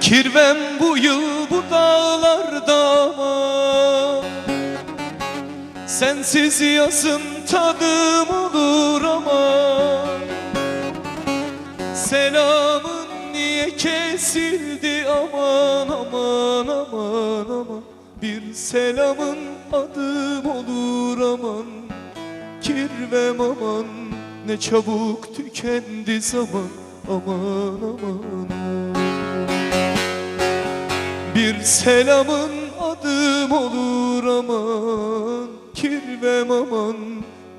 Kirvem bu yıl bu dağlarda. Ama Sensiz yazın tadım olur ama Selamın niye kesildi? Aman aman aman aman. Bir selamın adım olur aman. Kirvem aman ne çabuk tükendi zaman. Aman aman aman bir selamın adım olur aman Kirvem aman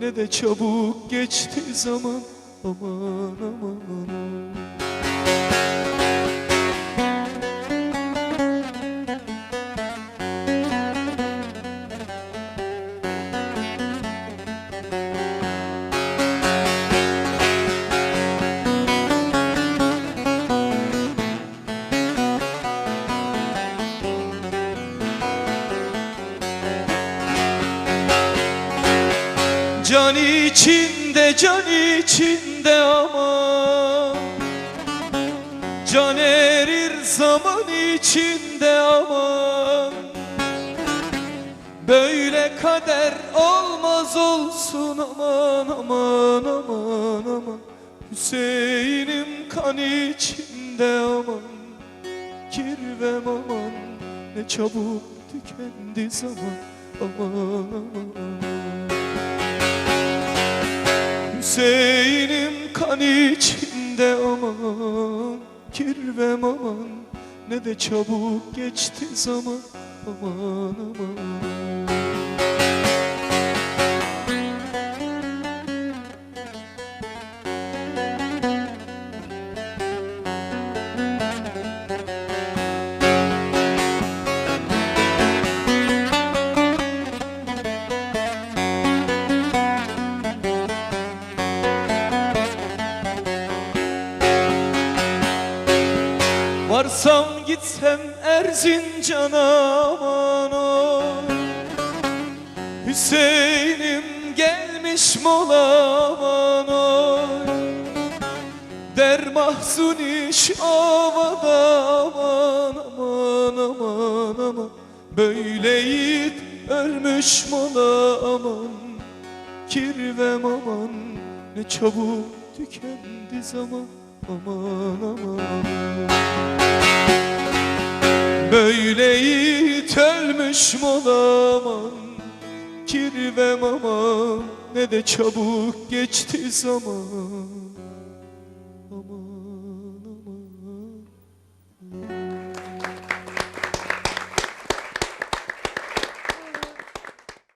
ne de çabuk geçti zaman Aman aman aman Can içinde can içinde ama Can erir zaman içinde ama Böyle kader olmaz olsun. Aman aman aman aman. Hüseyin'im kan içinde aman. Kirvem aman. Ne çabuk tükendi zaman. Aman aman Hüseyin'im kan içinde aman Kirvem aman. Ne de çabuk geçti zaman aman aman Varsam gitsem Erzincan'a aman oy Hüseyin'im gelmiş mola aman oy Der mahzun iş ovada aman aman aman aman. Böyle yiğit ölmüş mola aman. Kirvem aman ne çabuk tükendi zaman aman aman. Böyle yiğit ölmüş molaman Kirvem aman? Ne de çabuk geçti zaman